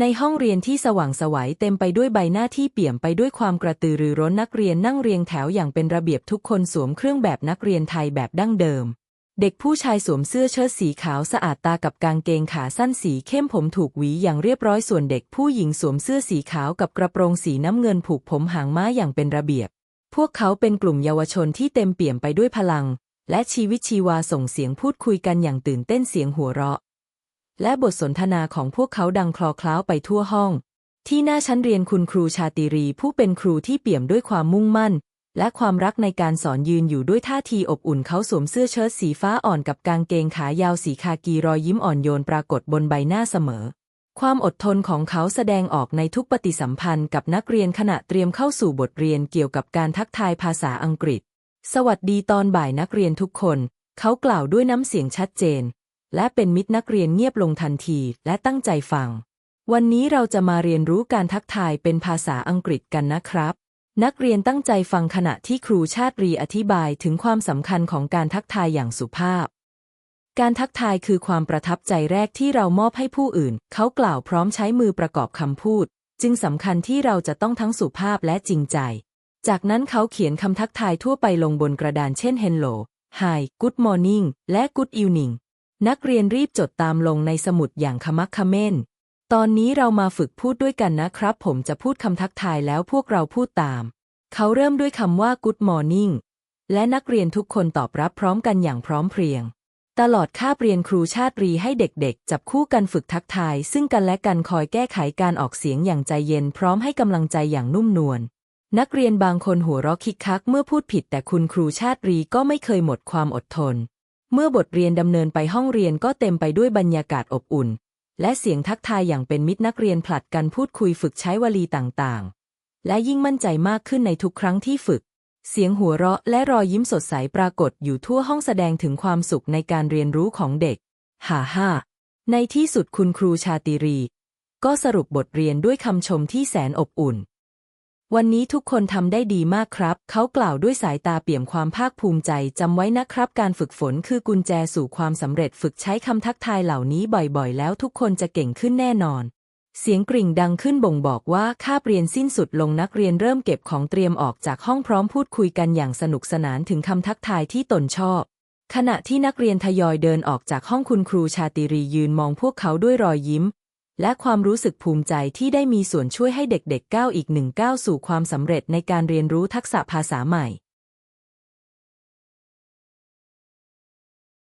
ในห้องเรียนที่สว่างสวัยเต็มไปด้วยใบหน้าที่เปี่ยมไปด้วยความกระตือรือร้นนักเรียนนั่งเรียงแถวอย่างเป็นระเบียบทุกคนสวมเครื่องแบบนักเรียนไทยแบบดั้งเดิม เด็กผู้ชายสวมเสื้อเชิ้ตสีขาวสะอาดตากับกางเกงขาสั้นสีเข้มผมถูกหวีอย่างเรียบร้อยส่วนเด็กผู้หญิงสวมเสื้อสีขาวกับกระโปรงสีน้ำเงินผูกผมหางม้าอย่างเป็นระเบียบ พวกเขาเป็นกลุ่มเยาวชนที่เต็มเปี่ยมไปด้วยพลัง และชีวิตชีวาส่งเสียงพูดคุยกันอย่างตื่นเต้นเสียงหัวเราะ และบทสนทนาของพวกเขาดังคลอเคล้าไปทั่วห้อง ที่หน้าชั้นเรียนคุณครูชาติรีผู้เป็นครูที่เปี่ยมด้วยความมุ่งมั่น และความรักในการสอนยืนอยู่ด้วยท่าทีอบอุ่นเขาสวมเสื้อเชิ้ตสีฟ้าอ่อนกับกางเกงขายาวสีคากีรอยยิ้มอ่อนโยนปรากฏบนใบหน้าเสมอ ความอดทนของเขาแสดงออกในทุกปฏิสัมพันธ์กับนักเรียนขณะเตรียมเข้าสู่บทเรียนเกี่ยวกับการทักทายภาษาอังกฤษ สวัสดีตอนบ่ายนักเรียนทุกคน เขากล่าวด้วยน้ำเสียงชัดเจน และเป็นมิตรนักเรียนเงียบลงทันทีและตั้งใจฟัง วันนี้เราจะมาเรียนรู้การทักทายเป็นภาษาอังกฤษกันนะครับ นักเรียนตั้งใจฟังขณะที่ครูชาติรีอธิบายถึงความสำคัญของการทักทายอย่างสุภาพ การทักทายคือความประทับใจแรกที่เรามอบให้ผู้อื่น เขากล่าวพร้อมใช้มือประกอบคำพูด จึงสำคัญที่เราจะต้องทั้งสุภาพและจริงใจ จากนั้นเขาเขียนคำทักทายทั่วไปลงบนกระดานเช่น Hello Hi Good Morning และ Good Evening นักเรียนรีบจดตามลงในสมุดอย่างขมักเขม้น ตอนนี้เรามาฝึกพูดด้วยกันนะครับ ผมจะพูดคำทักทายแล้วพวกเราพูดตาม เขาเริ่มด้วยคำว่า Good Morning และนักเรียนทุกคนตอบรับพร้อมกันอย่างพร้อมเพรียง ตลอดคาบเรียนครูชาติรีให้เด็กๆ จับคู่กันฝึกทักทาย ซึ่งกันและกันคอยแก้ไขการออกเสียงอย่างใจเย็นพร้อมให้กำลังใจอย่างนุ่มนวลนักเรียนบางคนหัวเราะคิกคักเมื่อพูดผิดแต่คุณครูชาติรีก็ไม่เคยหมดความอดทน เมื่อบทเรียนดำเนินไปห้องเรียนก็เต็มไปด้วยบรรยากาศอบอุ่น และเสียงทักทายอย่างเป็นมิตรนักเรียนผลัดกันพูดคุยฝึกใช้วลีต่างๆ และยิ่งมั่นใจมากขึ้นในทุกครั้งที่ฝึก เสียงหัวเราะและรอยยิ้มสดใสปรากฏอยู่ทั่วห้องแสดงถึงความสุขในการเรียนรู้ของเด็ก ฮ่าฮ่าในที่สุดคุณครูชาติรี ก็สรุปบทเรียนด้วยคำชมที่แสนอบอุ่น วันนี้ทุกคนทำได้ดีมากครับ เขากล่าวด้วยสายตาเปี่ยมความภาคภูมิใจจำไว้นะครับ การฝึกฝนคือกุญแจสู่ความสำเร็จฝึกใช้คำทักทายเหล่านี้บ่อยๆ แล้วทุกคนจะเก่งขึ้นแน่นอน เสียงกริ่งดังขึ้นบ่งบอกว่าคาบเรียนสิ้นสุดลงนักเรียนเริ่มเก็บของเตรียมออกจากห้องพร้อมพูดคุยกันอย่างสนุกสนานถึงคำทักทายที่ตนชอบ ขณะที่นักเรียนทยอยเดินออกจากห้องคุณครูชาติรียืนมองพวกเขาด้วยรอยยิ้ม และความรู้สึกภูมิใจที่ได้มีส่วนช่วยให้เด็กๆก้าวอีกหนึ่งก้าวสู่ความสำเร็จในการเรียนรู้ทักษะภาษาใหม่